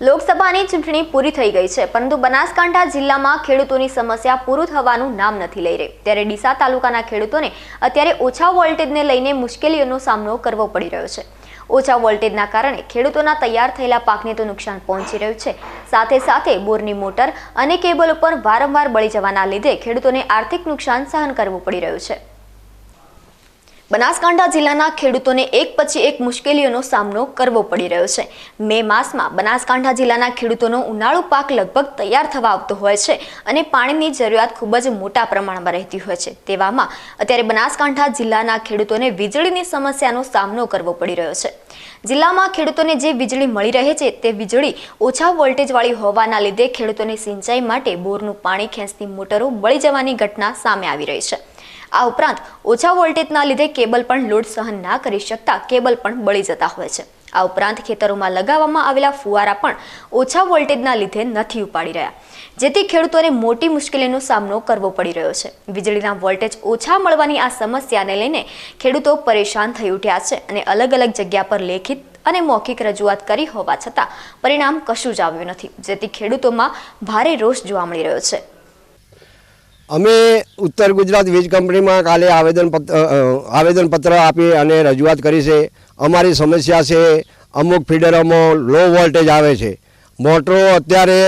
લોકસભાની ચૂંટણી પૂરી થઈ ગઈ છે, પરંતુ બનાસકાંઠા જિલ્લામાં ખેડૂતોની સમસ્યા પૂરું થવાનું નામ નથી લઈ રહી. ત્યારે ડીસા તાલુકાના ખેડૂતોને અત્યારે ઓછા વોલ્ટેજને લઈને મુશ્કેલીઓનો સામનો કરવો પડી રહ્યો છે. ઓછા વોલ્ટેજના કારણે ખેડૂતોના તૈયાર થયેલા પાકને તો નુકસાન પહોંચી રહ્યું છે. સાથે સાથે બોરની મોટર અને કેબલ ઉપર વારંવાર બળી જવાના લીધે ખેડૂતોને આર્થિક નુકસાન સહન કરવું પડી રહ્યું છે. બનાસકાંઠા જિલ્લાના ખેડૂતોને એક પછી એક મુશ્કેલીઓનો સામનો કરવો પડી રહ્યો છે. મે માસમાં બનાસકાંઠા જિલ્લાના ખેડૂતોનો ઉનાળુ પાક લગભગ તૈયાર થવા આવતો હોય છે અને પાણીની જરૂરિયાત ખૂબ જ મોટા પ્રમાણમાં રહેતી હોય છે. તેવામાં અત્યારે બનાસકાંઠા જિલ્લાના ખેડૂતોને વીજળીની સમસ્યાનો સામનો કરવો પડી રહ્યો છે. જિલ્લામાં ખેડૂતોને જે વીજળી મળી રહે છે તે વીજળી ઓછા વોલ્ટેજવાળી હોવાના લીધે ખેડૂતોને સિંચાઈ માટે બોરનું પાણી, ખેંચતી મોટરો બળી જવાની ઘટના સામે આવી રહી છે. આ ઉપરાંત ઓછા વોલ્ટેજના લીધે કેબલ પણ લોડ સહન ના કરી શકતા કેબલ પણ બળી જતા હોય છે. આ ઉપરાંત ખેતરોમાં લગાવવામાં આવેલા ફુવારા પણ ઓછા વોલ્ટેજના લીધે નથી ઉપાડી રહ્યા. જેથી ખેડૂતોને મોટી મુશ્કેલીનો સામનો કરવો પડી રહ્યો છે. વીજળીના વોલ્ટેજ ઓછા મળવાની આ સમસ્યાને લઈને ખેડૂતો પરેશાન થઈ ઉઠ્યા છે અને અલગ અલગ જગ્યા પર લેખિત અને મૌખિક રજૂઆત કરી હોવા છતાં પરિણામ કશું જ આવ્યું નથી. જેથી ખેડૂતોમાં ભારે રોષ જોવા મળી રહ્યો છે. અમે ઉત્તર ગુજરાત વીજ કંપનીમાં કાલે આવેદન આવેદનપત્ર આપી અને રજૂઆત કરી છે. અમારી સમસ્યા છે, અમુક ફીડરોમાં લો વોલ્ટેજ આવે છે. મોટરો અત્યારે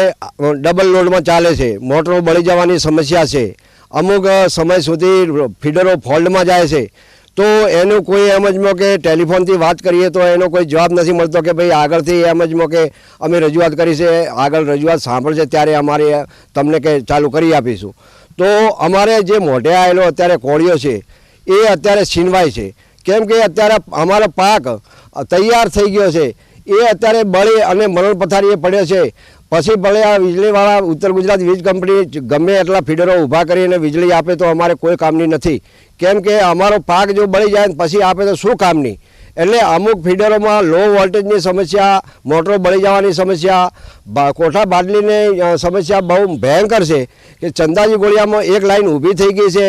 ડબલ લોડમાં ચાલે છે. મોટરો બળી જવાની સમસ્યા છે. અમુક સમય સુધી ફીડરો ફોલ્ડમાં જાય છે. તો એનું કોઈ એમ જ કે ટેલિફોનથી વાત કરીએ તો એનો કોઈ જવાબ નથી મળતો કે ભાઈ આગળથી એમ જ કે અમે રજૂઆત કરી છે. આગળ રજૂઆત સાંભળશે ત્યારે અમારે તમને કે ચાલુ કરી આપીશું. તો અમારે જે મોઢે આવેલો અત્યારે કોળિયો છે, એ અત્યારે છીનવાય છે. કેમ કે અત્યારે અમારો પાક તૈયાર થઈ ગયો છે. એ અત્યારે બળી અને મરણ પથારીએ પડ્યો છે. પછી ભલે આ વીજળીવાળા ઉત્તર ગુજરાત વીજ કંપની ગમે એટલા ફીડરો ઊભા કરીને વીજળી આપે તો અમારે કોઈ કામની નથી. કેમ કે અમારો પાક જો બળી જાય પછી આપે તો શું કામની? એટલે અમુક ફીડરોમાં લો વોલ્ટેજની સમસ્યા, મોટરો બળી જવાની સમસ્યા કોઠા બાદલીની સમસ્યા બહુ ભયંકર છે કે ચંદાજી ગોળિયામાં એક લાઈન ઊભી થઈ ગઈ છે,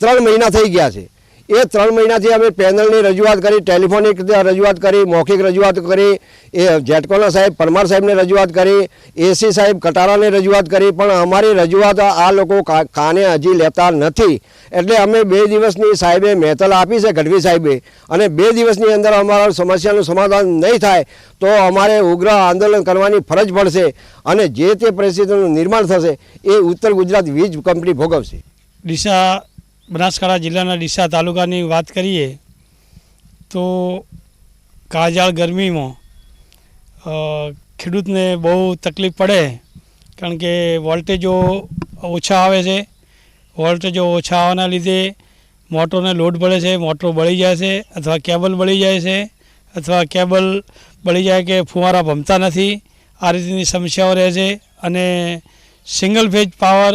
ત્રણ મહિના થઈ ગયા છે. એ ત્રણ મહિનાથી અમે પેનલની રજૂઆત કરી, ટેલિફોનિક રજૂઆત કરી, મૌખિક રજૂઆત કરી, એ જેટકોના સાહેબ, પરમાર સાહેબને રજૂઆત કરી, એસી સાહેબ કટારાને રજૂઆત કરી, પણ અમારી રજૂઆત આ લોકો કાને હજી લેતા નથી. એટલે અમે બે દિવસની સાહેબે મહેતલ આપી છે, ગઢવી સાહેબે. અને બે દિવસની અંદર અમારા સમસ્યાનું સમાધાન નહીં થાય, તો અમારે ઉગ્ર આંદોલન કરવાની ફરજ પડશે અને જે તે પરિસ્થિતિનું નિર્માણ થશે, એ ઉત્તર ગુજરાત વીજ કંપની ભોગવશે. ડીસા બનાસકાંઠા જિલ્લાના ડીસા તાલુકાની વાત કરીએ, તો કાળજાળ ગરમીમાં ખેડૂતને બહુ તકલીફ પડે, કારણ કે વોલ્ટેજો ઓછા આવે છે. વોલ્ટેજો ઓછા આવવાના લીધે મોટરને લોડ પડે છે, મોટરો બળી જાય છે, અથવા કેબલ બળી જાય છે, અથવા કેબલ બળી જાય કે ફુવારા ભમતા નથી. આ રીતની સમસ્યાઓ રહે છે અને સિંગલ ફેજ પાવર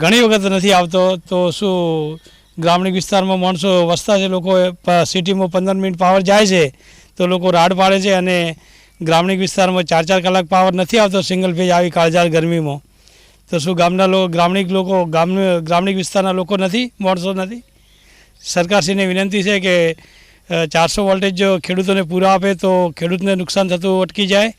ઘણી વખત નથી આવતો. તો શું ગ્રામીણ વિસ્તારમાં માણસો વસતા છે, લોકો સિટીમાં પંદર મિનિટ પાવર જાય છે, તો લોકો રાડ પાડે છે અને ગ્રામીણ વિસ્તારમાં ચાર ચાર કલાક પાવર નથી આવતો સિંગલ ફેજ આવી કાળજાળ ગરમીમાં. તો શું ગામના લોકો ગ્રામીણ લોકો ગામ ગ્રામીણ વિસ્તારના લોકો નથી, માણસો નથી? સરકારશ્રીને વિનંતી છે કે ચારસો વોલ્ટેજ જો ખેડૂતોને પૂરા આપે તો ખેડૂતને નુકસાન થતું અટકી જાય.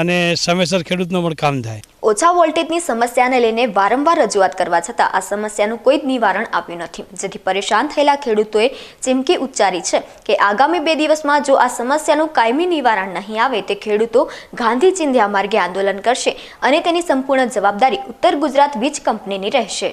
અને સમયસર ખેડૂતનો પણ કામ થાય. ઓછા વોલ્ટેજની સમસ્યાને લઈને વારંવાર રજૂઆત કરવા છતાં આ સમસ્યાનું કોઈ જ નિવારણ આપ્યું નથી. જેથી પરેશાન થયેલા ખેડૂતોએ ચીમકી ઉચ્ચારી છે કે આગામી બે દિવસમાં જો આ સમસ્યાનું કાયમી નિવારણ નહીં આવે તે ખેડૂતો ગાંધી ચિંધ્યા માર્ગે આંદોલન કરશે અને તેની સંપૂર્ણ જવાબદારી ઉત્તર ગુજરાત વીજ કંપનીની રહેશે.